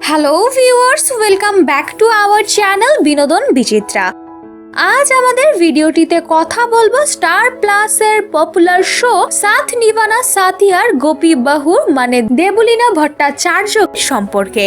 Hello viewers welcome back to our channel Binodon Bichitra আজ আমাদের ভিডিওটিতে কথা বলব স্টার প্লাসের পপুলার শো সাথ নিবানা সাথিয়ার গোপী বাহুর মানে দেবলীনা ভট্টাচার্য সম্পর্কে।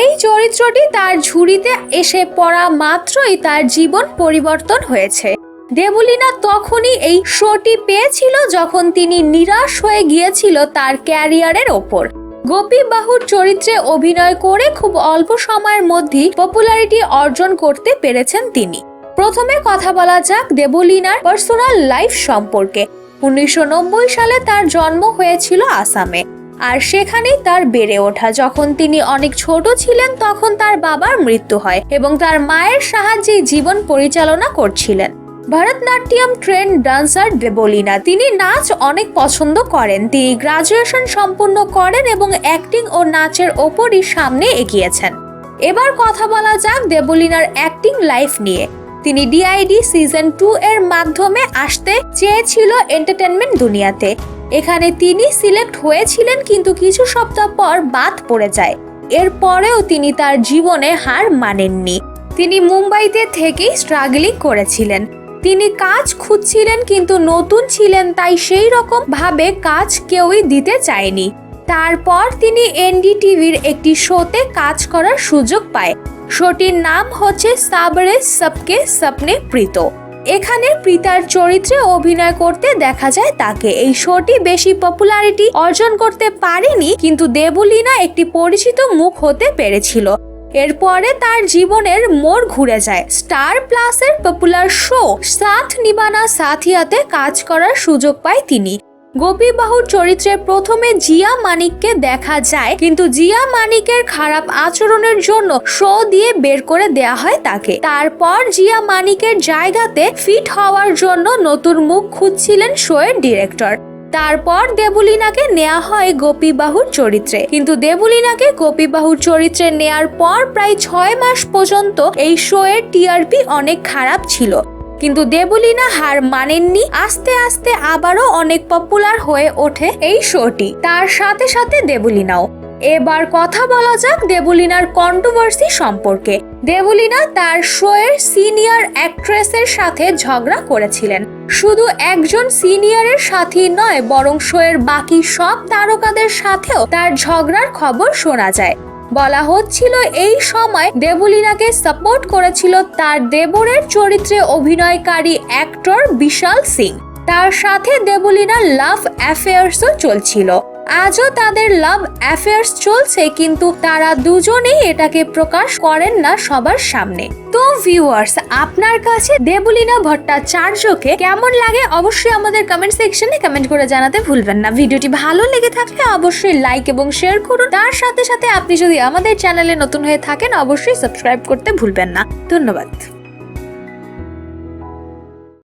এই চরিত্রটি তার ঝুড়িতে এসে পড়া মাত্রই তার জীবন পরিবর্তন হয়েছে। দেবলীনা তখনই এই শোটি পেয়েছিল যখন তিনি নিরাশ হয়ে গিয়েছিল তার ক্যারিয়ারের ওপর। গোপী বাহুর চরিত্রে অভিনয় করে খুব অল্প সময়ের মধ্যেই পপুলারিটি অর্জন করতে পেরেছেন তিনি। প্রথমে কথা বলা যাক দেবলীনার পার্সোনাল লাইফ সম্পর্কে। উনিশশো নব্বই সালে তার জন্ম হয়েছিল আসামে, আর সেখানেই তার বেড়ে ওঠা। যখন তিনি অনেক ছোট ছিলেন, তখন তার বাবার মৃত্যু হয় এবং তার মায়ের সাহায্যে জীবন পরিচালনা করছিলেন। ভারতনাট্যম ট্রেন ডান্সার দেবলীনা তিনি নাচ অনেক পছন্দ করেন। তিনি গ্রাজুয়েশন সম্পূর্ণ করেন এবং অ্যাক্টিং ও নাচের ওপরই সামনে এগিয়েছেন। এবার কথা বলা যাক দেবলীনার অ্যাক্টিং লাইফ নিয়ে। তিনি ডিআইডি সিজন টু এর মাধ্যমে আসতে চেয়েছিল এন্টারটেনমেন্ট দুনিয়াতে। এখানে তিনি সিলেক্ট হয়েছিলেন কিন্তু কিছু সপ্তাহ পর বাদ পড়ে যায়। এরপরেও তিনি তার জীবনে হার মানেননি। তিনি মুম্বাইতে থেকেই স্ট্রাগলিং করেছিলেন। তিনি কাজ খুঁজছিলেন কিন্তু নতুন ছিলেন তাই সেই রকম ভাবে কাজ কেউই দিতে চায়নি। তারপর তিনি এনডিটিভির একটি শোতে কাজ করার সুযোগ পায়। শোটির নাম হচ্ছে সাবরে সবকে সপনে প্রীত। এখানে প্রীতার চরিত্রে অভিনয় করতে দেখা যায় তাকে। এই শোটি বেশি পপুলারিটি অর্জন করতে পারেনি কিন্তু দেবলীনা একটি পরিচিত মুখ হতে পেরেছিল। এরপরে তার জীবনের মোড় ঘুরে যায়। স্টার প্লাসের পপুলার শো সাথ নিবানা সাথিয়াতে কাজ করার সুযোগ পায় তিনি। গোপী বাহুর চরিত্রে প্রথমে জিয়া মানিককে দেখা যায়, কিন্তু জিয়া মানিকের খারাপ আচরণের জন্য শো দিয়ে বের করে দেয়া হয় তাকে। তারপর জিয়া মানিকের জায়গাতে ফিট হওয়ার জন্য নতুন মুখ খুঁজছিলেন শোয়ের ডিরেক্টর। তারপর দেবুলিনাকে নেওয়া হয় গোপীবাহুর চরিত্রে। কিন্তু দেবুলিনাকে গোপীবাহুর চরিত্রে নেয়ার পর প্রায় ছয় মাস পর্যন্ত এই শো এর টিআরপি অনেক খারাপ ছিল। কিন্তু দেবুলিনা হার মানেননি। আস্তে আস্তে আবারও অনেক পপুলার হয়ে ওঠে এই শোটি। তার সাথে সাথে দেবলীনাও। এবার কথা বলা যাক দেবলীনার কন্ট্রোভার্সি সম্পর্কে। দেবলীনা তার শোয়ের সিনিয়র অ্যাক্ট্রেসের সাথে ঝগড়া করেছিলেন। শুধু একজন সিনিয়রের সাথেই নয়, বরং শোয়ের বাকি সব তারকাদের সাথেও তার ঝগড়ার খবর শোনা যায়। বলা হচ্ছিল এই সময় দেবলীনাকে সাপোর্ট করেছিল তার দেবরের চরিত্রে অভিনয়কারী অ্যাক্টর বিশাল সিং। তার সাথে দেবলীনার লাভ অ্যাফেয়ার্সও চলছিল। আজও তাদের লাভ অ্যাফেয়ার্স চলছে, কিন্তু তারা দুজনেই এটাকে প্রকাশ করেন না সবার সামনে। তো ভিউয়ার্স আপনার কাছে দেবলীনা ভট্টাচার্যকে কেমন লাগে অবশ্যই আমাদের কমেন্ট সেকশনে কমেন্ট করে জানাতে ভুলবেন না। ভিডিওটি ভালো লেগে থাকলে অবশ্যই লাইক এবং শেয়ার করুন। তার সাথে সাথে আপনি যদি আমাদের চ্যানেলে নতুন হয়ে থাকেন, অবশ্যই সাবস্ক্রাইব করতে ভুলবেন না। ধন্যবাদ।